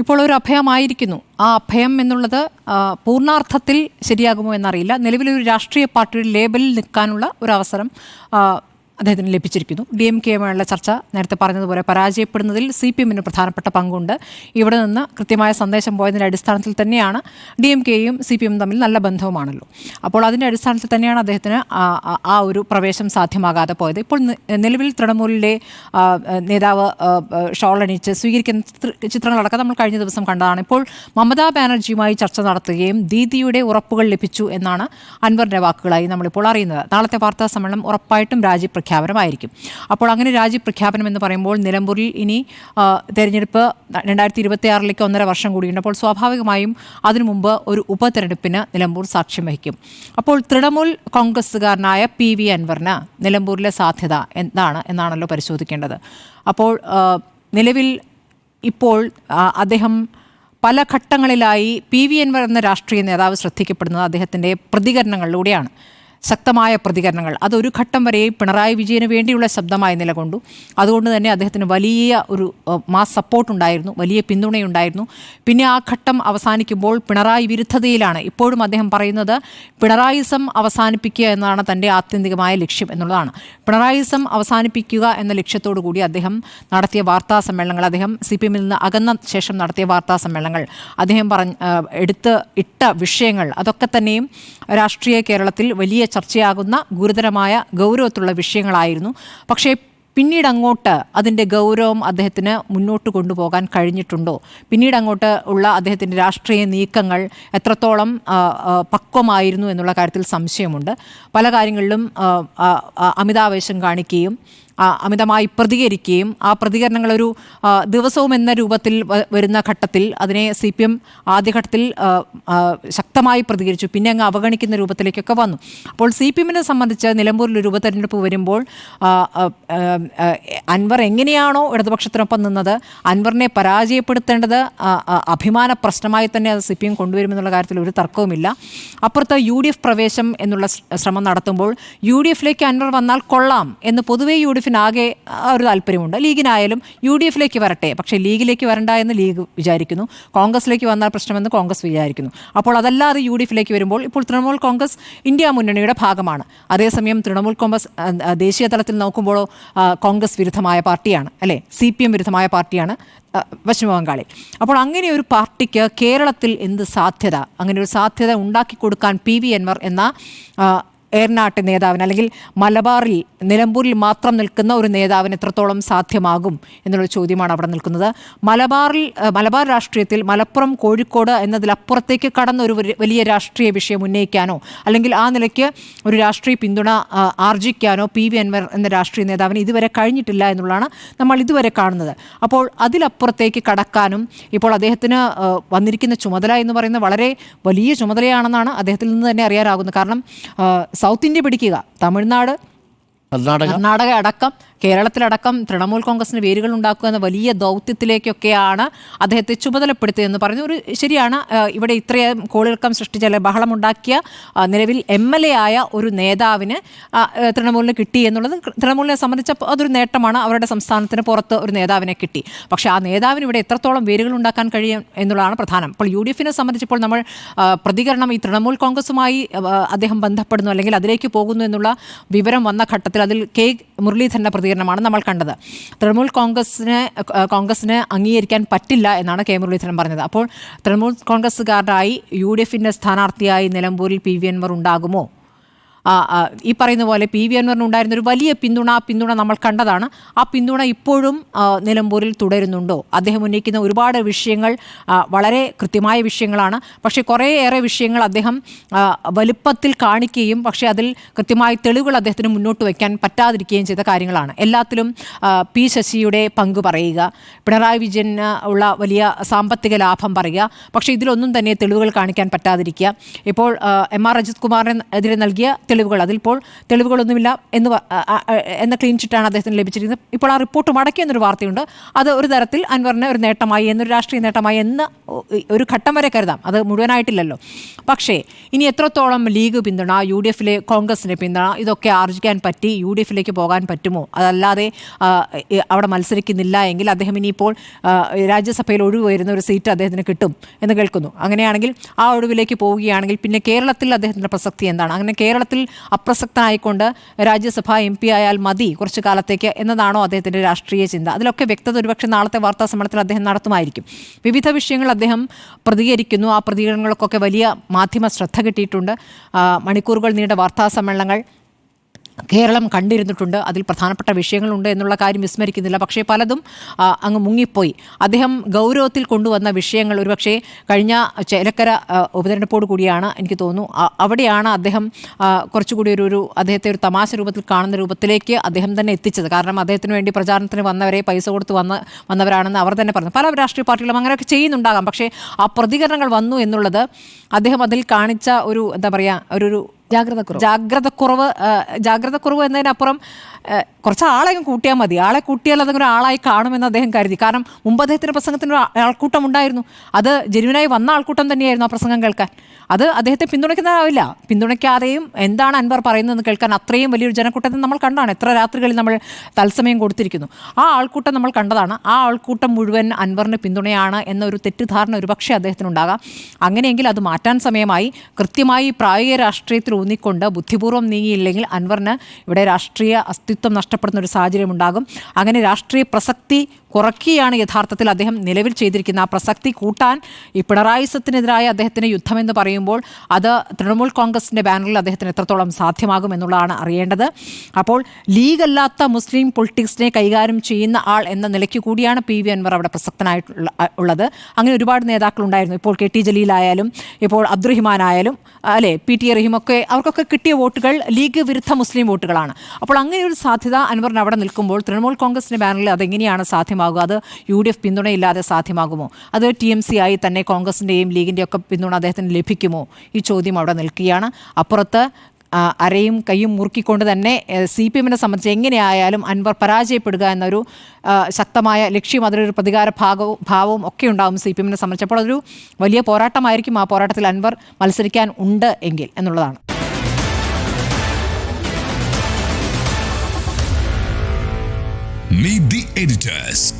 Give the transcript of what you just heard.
ഇപ്പോൾ ഒരു അഭയമായിരിക്കുന്നു. ആ അഭയം എന്നുള്ളത് പൂർണാർത്ഥത്തിൽ ശരിയാകുമോ എന്നറിയില്ല. നിലവിലൊരു രാഷ്ട്രീയ പാർട്ടിയുടെ ലേബലിൽ നിൽക്കാനുള്ള ഒരു അവസരം അദ്ദേഹത്തിന് ലഭിച്ചിരിക്കുന്നു. ഡി എം കെയുമായുള്ള ചർച്ച നേരത്തെ പറഞ്ഞതുപോലെ പരാജയപ്പെടുന്നതിൽ സി പി എമ്മിന് പ്രധാനപ്പെട്ട പങ്കുണ്ട്. ഇവിടെ നിന്ന് കൃത്യമായ സന്ദേശം പോയതിന്റെ അടിസ്ഥാനത്തിൽ തന്നെയാണ് ഡി എം കെയും സി പി എമ്മും തമ്മിൽ നല്ല ബന്ധവുമാണല്ലോ. അപ്പോൾ അതിന്റെ അടിസ്ഥാനത്തിൽ തന്നെയാണ് അദ്ദേഹത്തിന് ആ- ഒരു പ്രവേശം സാധ്യമാകാതെ പോയത്. ഇപ്പോൾ നിലവിൽ തൃണമൂലിലെ നേതാവ് ഷോൾ അണിയിച്ച് സ്വീകരിക്കുന്ന ചിത്ര- ചിത്രങ്ങളടക്കം നമ്മൾ കഴിഞ്ഞ ദിവസം കണ്ടതാണ്. ഇപ്പോൾ മമതാ ബാനർജിയുമായി ചർച്ച നടത്തുകയും ദീദിയുടെ ഉറപ്പുകൾ ലഭിച്ചു എന്നാണ് അൻവറിന്റെ വാക്കുകളായി നമ്മളിപ്പോൾ അറിയുന്നത്. നാളത്തെ വാർത്താ സമ്മേളനം ഉറപ്പായിട്ടും രാജി പ്രഖ്യാപനമായിരിക്കും. അപ്പോൾ അങ്ങനെ രാജ്യപ്രഖ്യാപനം എന്ന് പറയുമ്പോൾ നിലമ്പൂരിൽ ഇനി തെരഞ്ഞെടുപ്പ് രണ്ടായിരത്തി ഇരുപത്തി ആറിലേക്ക് ഒന്നര വർഷം കൂടിയുണ്ട്. അപ്പോൾ സ്വാഭാവികമായും അതിനു മുമ്പ് ഒരു ഉപതെരഞ്ഞെടുപ്പിന് നിലമ്പൂർ സാക്ഷ്യം വഹിക്കും. അപ്പോൾ തൃണമൂൽ കോൺഗ്രസ്സുകാരനായ പി വി അൻവറിന് നിലമ്പൂരിലെ സാധ്യത എന്താണ് എന്നാണല്ലോ പരിശോധിക്കേണ്ടത്. അപ്പോൾ നിലവിൽ ഇപ്പോൾ അദ്ദേഹം പല ഘട്ടങ്ങളിലായി പി വി അൻവർ എന്ന രാഷ്ട്രീയ നേതാവ് ശ്രദ്ധിക്കപ്പെടുന്നത് അദ്ദേഹത്തിന്റെ പ്രതികരണങ്ങളിലൂടെയാണ്. ശക്തമായ പ്രതികരണങ്ങൾ. അതൊരു ഘട്ടം വരെ പിണറായി വിജയന് വേണ്ടിയുള്ള ശബ്ദമായി നിലകൊണ്ടു. അതുകൊണ്ട് തന്നെ അദ്ദേഹത്തിന് വലിയ ഒരു മാസ് സപ്പോർട്ട് ഉണ്ടായിരുന്നു. വലിയ പിന്തുണയുണ്ടായിരുന്നു. പിന്നെ ആ ഘട്ടം അവസാനിക്കുമ്പോൾ പിണറായി വിരുദ്ധതയിലാണ്. ഇപ്പോഴും അദ്ദേഹം പറയുന്നത് പിണറായിസം അവസാനിപ്പിക്കുക എന്നതാണ് തന്റെ ആത്യന്തികമായ ലക്ഷ്യം എന്നുള്ളതാണ്. പിണറായിസം അവസാനിപ്പിക്കുക എന്ന ലക്ഷ്യത്തോടു കൂടി അദ്ദേഹം നടത്തിയ വാർത്താ സമ്മേളനങ്ങൾ അദ്ദേഹം സി പി എമ്മിൽ നിന്ന് അകന്ന ശേഷം നടത്തിയ വാർത്താ സമ്മേളനങ്ങൾ അദ്ദേഹം പറഞ്ഞ എടുത്ത് ഇട്ട വിഷയങ്ങൾ അതൊക്കെ തന്നെയും രാഷ്ട്രീയ കേരളത്തിൽ വലിയ ചർച്ചയാകുന്ന ഗുരുതരമായ ഗൗരവത്തിലുള്ള വിഷയങ്ങളായിരുന്നു. പക്ഷേ പിന്നീട് അങ്ങോട്ട് അതിന്റെ ഗൗരവം അദ്ദേഹത്തിന് മുന്നോട്ട് കൊണ്ടുപോകാൻ കഴിഞ്ഞിട്ടുണ്ടോ? പിന്നീട് അങ്ങോട്ട് ഉള്ള അദ്ദേഹത്തിന്റെ രാഷ്ട്രീയ നീക്കങ്ങൾ എത്രത്തോളം പക്വമായിരുന്നു എന്നുള്ള കാര്യത്തിൽ സംശയമുണ്ട്. പല കാര്യങ്ങളിലും അമിതാവേശം കാണിക്കുകയും അമിതമായി പ്രതികരിക്കുകയും ആ പ്രതികരണങ്ങളൊരു ദിവസവും എന്ന രൂപത്തിൽ വരുന്ന ഘട്ടത്തിൽ അതിനെ സി പി എം ആദ്യഘട്ടത്തിൽ ശക്തമായി പ്രതികരിച്ചു. പിന്നെ അങ്ങ് അവഗണിക്കുന്ന രൂപത്തിലേക്കൊക്കെ വന്നു. അപ്പോൾ സി പി എമ്മിനെ സംബന്ധിച്ച് നിലമ്പൂരിൽ ഒരു ഉപതെരഞ്ഞെടുപ്പ് വരുമ്പോൾ അൻവർ എങ്ങനെയാണോ ഇടതുപക്ഷത്തിനൊപ്പം നിന്നത് അൻവറിനെ പരാജയപ്പെടുത്തേണ്ടത് അഭിമാന പ്രശ്നമായി തന്നെ അത് സി പി എം കൊണ്ടുവരുമെന്നുള്ള കാര്യത്തിൽ ഒരു തർക്കവുമില്ല. അപ്പുറത്ത് യു ഡി എഫ് പ്രവേശം എന്നുള്ള ശ്രമം നടത്തുമ്പോൾ യു ഡി എഫിലേക്ക് അൻവർ വന്നാൽ കൊള്ളാം എന്ന് പൊതുവേ യു ഡി എഫിനാകെ ഒരു താല്പര്യമുണ്ട്. ലീഗിനായാലും യു ഡി എഫിലേക്ക് വരട്ടെ. പക്ഷേ ലീഗിലേക്ക് വരണ്ട എന്ന് ലീഗ് വിചാരിക്കുന്നു. കോൺഗ്രസിലേക്ക് വന്നാൽ പ്രശ്നമെന്ന് കോൺഗ്രസ് വിചാരിക്കുന്നു. അപ്പോൾ അതല്ലാതെ യു ഡി എഫിലേക്ക് വരുമ്പോൾ ഇപ്പോൾ തൃണമൂൽ കോൺഗ്രസ് ഇന്ത്യ മുന്നണിയുടെ ഭാഗമാണ്. അതേസമയം തൃണമൂൽ കോൺഗ്രസ് ദേശീയ തലത്തിൽ നോക്കുമ്പോഴോ കോൺഗ്രസ് വിരുദ്ധമായ പാർട്ടിയാണ് അല്ലേ? സി പി എം വിരുദ്ധമായ പാർട്ടിയാണ് പശ്ചിമബംഗാളിൽ. അപ്പോൾ അങ്ങനെ ഒരു പാർട്ടിക്ക് കേരളത്തിൽ എന്ത് സാധ്യത? അങ്ങനെ ഒരു സാധ്യത ഉണ്ടാക്കി കൊടുക്കാൻ പി വി അൻവർ എന്ന ഏർനാട്ട് നേതാവിന് അല്ലെങ്കിൽ മലബാറിൽ നിലമ്പൂരിൽ മാത്രം നിൽക്കുന്ന ഒരു നേതാവിന് എത്രത്തോളം സാധ്യമാകും എന്നുള്ള ചോദ്യമാണ് അവിടെ നിൽക്കുന്നത്. മലബാറിൽ മലബാർ രാഷ്ട്രീയത്തിൽ മലപ്പുറം കോഴിക്കോട് എന്നതിലപ്പുറത്തേക്ക് കടന്ന ഒരു വലിയ- രാഷ്ട്രീയ വിഷയം ഉന്നയിക്കാനോ അല്ലെങ്കിൽ ആ നിലയ്ക്ക് ഒരു രാഷ്ട്രീയ പിന്തുണ ആർജിക്കാനോ പി വി അൻവർ എന്ന രാഷ്ട്രീയ നേതാവിന് ഇതുവരെ കഴിഞ്ഞിട്ടില്ല എന്നുള്ളതാണ് നമ്മൾ ഇതുവരെ കാണുന്നത്. അപ്പോൾ അതിലപ്പുറത്തേക്ക് കടക്കാനും ഇപ്പോൾ അദ്ദേഹത്തിന് വന്നിരിക്കുന്ന ചുമതല എന്ന് പറയുന്നത് വളരെ വലിയ ചുമതലയാണെന്നാണ് അദ്ദേഹത്തിൽ നിന്ന് തന്നെ അറിയാനാകുന്നത്. കാരണം സൗത്ത് ഇന്ത്യ പിടിക്കുക. തമിഴ്നാട് കർണാടക. അടക്കം കേരളത്തിലടക്കം തൃണമൂൽ കോൺഗ്രസിന് വേരുകൾ ഉണ്ടാക്കുക എന്ന വലിയ ദൗത്യത്തിലേക്കൊക്കെയാണ് അദ്ദേഹത്തെ ചുമതലപ്പെടുത്തിയതെന്ന് പറഞ്ഞു. ഒരു ശരിയാണ് ഇവിടെ ഇത്രയും കോളിളക്കം സൃഷ്ടിച്ച അല്ലെ ബഹളമുണ്ടാക്കിയ നിലവിൽ എം എൽ എ ആയ ഒരു നേതാവിന് തൃണമൂലിന് കിട്ടി എന്നുള്ളത് തൃണമൂലിനെ സംബന്ധിച്ച അതൊരു നേട്ടമാണ്. അവരുടെ സംസ്ഥാനത്തിന് പുറത്ത് ഒരു നേതാവിനെ കിട്ടി. പക്ഷേ ആ നേതാവിന് ഇവിടെ എത്രത്തോളം വേരുകൾ ഉണ്ടാക്കാൻ കഴിയും എന്നുള്ളതാണ് പ്രധാനം. അപ്പോൾ യു ഡി എഫിനെ സംബന്ധിച്ചപ്പോൾ നമ്മൾ പ്രതികരണം ഈ തൃണമൂൽ കോൺഗ്രസുമായി അദ്ദേഹം ബന്ധപ്പെടുന്നു അല്ലെങ്കിൽ അതിലേക്ക് പോകുന്നു എന്നുള്ള വിവരം വന്ന ഘട്ടത്തിൽ അതിൽ കെ മുരളീധരന്റെ പ്രതികരണമാണ് നമ്മൾ കണ്ടത്. തൃണമൂൽ കോൺഗ്രസിന് കോൺഗ്രസിന് അംഗീകരിക്കാൻ പറ്റില്ല എന്നാണ് കെ. മുരളീധരൻ പറഞ്ഞത്. അപ്പോൾ തൃണമൂൽ കോൺഗ്രസ്സുകാരായി യു ഡി എഫിന്റെ സ്ഥാനാർത്ഥിയായി നിലമ്പൂരിൽ പി. വി. അൻവർ ഉണ്ടാകുമോ? ഈ പറയുന്ന പോലെ പി വി അൻവറിന് ഉണ്ടായിരുന്ന ഒരു വലിയ പിന്തുണ ആ പിന്തുണ നമ്മൾ കണ്ടതാണ്. ആ പിന്തുണ ഇപ്പോഴും നിലമ്പൂരിൽ തുടരുന്നുണ്ടോ? അദ്ദേഹം ഉന്നയിക്കുന്ന ഒരുപാട് വിഷയങ്ങൾ വളരെ കൃത്യമായ വിഷയങ്ങളാണ്. പക്ഷേ കുറേയേറെ വിഷയങ്ങൾ അദ്ദേഹം വലുപ്പത്തിൽ കാണിക്കുകയും പക്ഷേ അതിൽ കൃത്യമായ തെളിവുകൾ അദ്ദേഹത്തിന് മുന്നോട്ട് വയ്ക്കാൻ പറ്റാതിരിക്കുകയും ചെയ്ത കാര്യങ്ങളാണ്. എല്ലാത്തിലും പി ശശിയുടെ പങ്ക് പറയുക പിണറായി വിജയന് ഉള്ള വലിയ സാമ്പത്തിക ലാഭം പറയുക പക്ഷേ ഇതിലൊന്നും തന്നെ തെളിവുകൾ കാണിക്കാൻ പറ്റാതിരിക്കുക. ഇപ്പോൾ എം ആർ അജിത് കുമാറിനെതിരെ നൽകിയ തെളിവുകൾ. അതിലിപ്പോൾ തെളിവുകളൊന്നുമില്ല എന്ന് എന്ന ക്ലീൻ ചിറ്റാണ് അദ്ദേഹത്തിന് ലഭിച്ചിരിക്കുന്നത്. ഇപ്പോൾ ആ റിപ്പോർട്ട് മടക്കി എന്നൊരു വാർത്തയുണ്ട്. അത് ഒരു തരത്തിൽ അൻവറിന് ഒരു നേട്ടമായി എന്നൊരു രാഷ്ട്രീയ നേട്ടമായി എന്ന് ഒരു ഘട്ടം വരെ കരുതാം. അത് മുഴുവനായിട്ടില്ലല്ലോ. പക്ഷേ ഇനി എത്രത്തോളം ലീഗ് പിന്തുണ യു ഡി എഫിലെ കോൺഗ്രസിന്റെ പിന്തുണ ഇതൊക്കെ ആർജിക്കാൻ പറ്റി യു ഡി എഫിലേക്ക് പോകാൻ പറ്റുമോ? അതല്ലാതെ അവിടെ മത്സരിക്കുന്നില്ല എങ്കിൽ അദ്ദേഹം ഇനിയിപ്പോൾ രാജ്യസഭയിൽ ഒഴിവ് വരുന്ന ഒരു സീറ്റ് അദ്ദേഹത്തിന് കിട്ടും എന്ന് കേൾക്കുന്നു. അങ്ങനെയാണെങ്കിൽ ആ ഒഴിവിലേക്ക് പോവുകയാണെങ്കിൽ പിന്നെ കേരളത്തിൽ അദ്ദേഹത്തിന്റെ പ്രസക്തി എന്താണ്? അങ്ങനെ കേരളത്തിൽ അപ്രസക്തനായിക്കൊണ്ട് രാജ്യസഭ എം പി ആയാൽ മതി കുറച്ചു കാലത്തേക്ക് എന്നതാണോ അദ്ദേഹത്തിന്റെ രാഷ്ട്രീയ ചിന്ത. അതിലൊക്കെ വ്യക്തത ഒരുപക്ഷെ നാളത്തെ വാർത്താ സമ്മേളനത്തിൽ അദ്ദേഹം നടത്തുമായിരിക്കും. വിവിധ വിഷയങ്ങൾ അദ്ദേഹം പ്രതികരിക്കുന്നു. ആ പ്രതികരണങ്ങൾക്കൊക്കെ വലിയ മാധ്യമ ശ്രദ്ധ കിട്ടിയിട്ടുണ്ട്. മണിക്കൂറുകൾ നീണ്ട വാർത്താ സമ്മേളനങ്ങൾ കേരളം കണ്ടിരുന്നിട്ടുണ്ട്. അതിൽ പ്രധാനപ്പെട്ട വിഷയങ്ങളുണ്ട് എന്നുള്ള കാര്യം വിസ്മരിക്കുന്നില്ല. പക്ഷേ പലതും അങ്ങ് മുങ്ങിപ്പോയി. അദ്ദേഹം ഗൗരവത്തിൽ കൊണ്ടുവന്ന വിഷയങ്ങൾ ഒരുപക്ഷേ കഴിഞ്ഞ ചേലക്കര ഉപതെരഞ്ഞെടുപ്പോട് കൂടിയാണ് എനിക്ക് തോന്നുന്നു. അവിടെയാണ് അദ്ദേഹം കുറച്ചുകൂടി ഒരു ഒരു അദ്ദേഹത്തെ ഒരു തമാശ രൂപത്തിൽ കാണുന്ന രൂപത്തിലേക്ക് അദ്ദേഹം തന്നെ എത്തിച്ചത്. കാരണം അദ്ദേഹത്തിന് വേണ്ടി പ്രചാരണത്തിന് വന്നവരെ പൈസ കൊടുത്ത് വന്ന വന്നവരാണെന്ന് അവർ തന്നെ പറഞ്ഞു. പല രാഷ്ട്രീയ പാർട്ടികളും അങ്ങനെയൊക്കെ ചെയ്യുന്നുണ്ടാകാം. പക്ഷേ ആ പ്രതികരണങ്ങൾ വന്നു എന്നുള്ളത് അദ്ദേഹം അതിൽ കാണിച്ച ഒരു എന്താ പറയുക ഒരു ഒരു ജാഗ്രത കുറവ് ജാഗ്രത കുറവ് എന്നതിനപ്പുറം കുറച്ച് ആളെ കൂട്ടിയാൽ മതി. ആളെ കൂട്ടിയാൽ അതങ്ങനെ ആളായി കാണുമെന്ന് അദ്ദേഹം കരുതി. കാരണം മുമ്പ് അദ്ദേഹത്തിന്റെ പ്രസംഗത്തിന് ആൾക്കൂട്ടം ഉണ്ടായിരുന്നു. അത് ജെനുവിനായി വന്ന ആൾക്കൂട്ടം തന്നെയായിരുന്നു ആ പ്രസംഗം കേൾക്കാൻ. അത് അദ്ദേഹത്തെ പിന്തുണയ്ക്കുന്നതാവില്ല. പിന്തുണയ്ക്കാതെയും എന്താണ് അൻവർ പറയുന്നതെന്ന് കേൾക്കാൻ അത്രയും വലിയൊരു ജനക്കൂട്ടത്തെ നമ്മൾ കണ്ടാണ്. എത്ര രാത്രികളിൽ നമ്മൾ തത്സമയം കൊടുത്തിരിക്കുന്നു. ആ ആൾക്കൂട്ടം നമ്മൾ കണ്ടതാണ്. ആ ആൾക്കൂട്ടം മുഴുവൻ അൻവറിന് പിന്തുണയാണ് എന്നൊരു തെറ്റിദ്ധാരണ ഒരുപക്ഷെ അദ്ദേഹത്തിനുണ്ടാകാം. അങ്ങനെയെങ്കിൽ അത് മാറ്റാൻ സമയമായി. കൃത്യമായി പ്രായോഗിക രാഷ്ട്രീയത്തിൽ ഊന്നിക്കൊണ്ട് ബുദ്ധിപൂർവം നീങ്ങിയില്ലെങ്കിൽ അൻവറിന് ഇവിടെ രാഷ്ട്രീയ അസ്തിത്വം നഷ്ടപ്പെടുന്ന ഒരു സാഹചര്യം ഉണ്ടാകും അങ്ങനെ രാഷ്ട്രീയ പ്രസക്തി കുറയ്ക്കുകയാണ് യഥാർത്ഥത്തിൽ അദ്ദേഹം നിലവിൽ ചെയ്തിരിക്കുന്ന ആ പ്രസക്തി കൂട്ടാൻ ഈ പിണറായി സത്തിനെതിരായ അദ്ദേഹത്തിന് യുദ്ധമെന്ന് പറയുമ്പോൾ അത് തൃണമൂൽ കോൺഗ്രസിന്റെ ബാനറിൽ അദ്ദേഹത്തിന് എത്രത്തോളം സാധ്യമാകും എന്നുള്ളതാണ് അറിയേണ്ടത്. അപ്പോൾ ലീഗ് അല്ലാത്ത മുസ്ലിം പൊളിറ്റിക്സിനെ കൈകാര്യം ചെയ്യുന്ന ആൾ എന്ന നിലയ്ക്ക് കൂടിയാണ് പി വി അൻവർ അവിടെ പ്രസക്തനായിട്ടുള്ള ഉള്ളത്. അങ്ങനെ ഒരുപാട് നേതാക്കളുണ്ടായിരുന്നു. ഇപ്പോൾ കെ ടി ജലീലായാലും ഇപ്പോൾ അബ്ദുറഹിമാനായാലും അല്ലേ പി ടി റഹീമൊക്കെ അവർക്കൊക്കെ കിട്ടിയ വോട്ടുകൾ ലീഗ് വിരുദ്ധ മുസ്ലിം വോട്ടുകളാണ്. അപ്പോൾ അങ്ങനെ ഒരു സാധ്യത അൻവറിന് അവിടെ നിൽക്കുമ്പോൾ തൃണമൂൽ കോൺഗ്രസിന്റെ ബാനറിൽ അതെങ്ങനെയാണ് സാധ്യമാകുക അത് യു ഡി എഫ് പിന്തുണയില്ലാതെ സാധ്യമാകുമോ? അത് ടി എം സി ആയി തന്നെ കോൺഗ്രസിന്റെയും ലീഗിന്റെയും ഒക്കെ പിന്തുണ അദ്ദേഹത്തിന് ലഭിക്കുമോ? ഈ ചോദ്യം അവിടെ നിൽക്കുകയാണ്. അപ്പുറത്ത് അരയും കൈയും മുറുക്കിക്കൊണ്ട് തന്നെ സി പി എമ്മിനെ സംബന്ധിച്ച് എങ്ങനെയായാലും അൻവർ പരാജയപ്പെടുക എന്നൊരു ശക്തമായ ലക്ഷ്യം അതിലൊരു പ്രതികാര ഭാഗവും ഭാവവും ഒക്കെ ഉണ്ടാവും സി പി എമ്മിനെ സംബന്ധിച്ച്. അപ്പോൾ അതൊരു വലിയ പോരാട്ടമായിരിക്കും ആ പോരാട്ടത്തിൽ അൻവർ മത്സരിക്കാൻ ഉണ്ട് എങ്കിൽ എന്നുള്ളതാണ്. Meet the editors.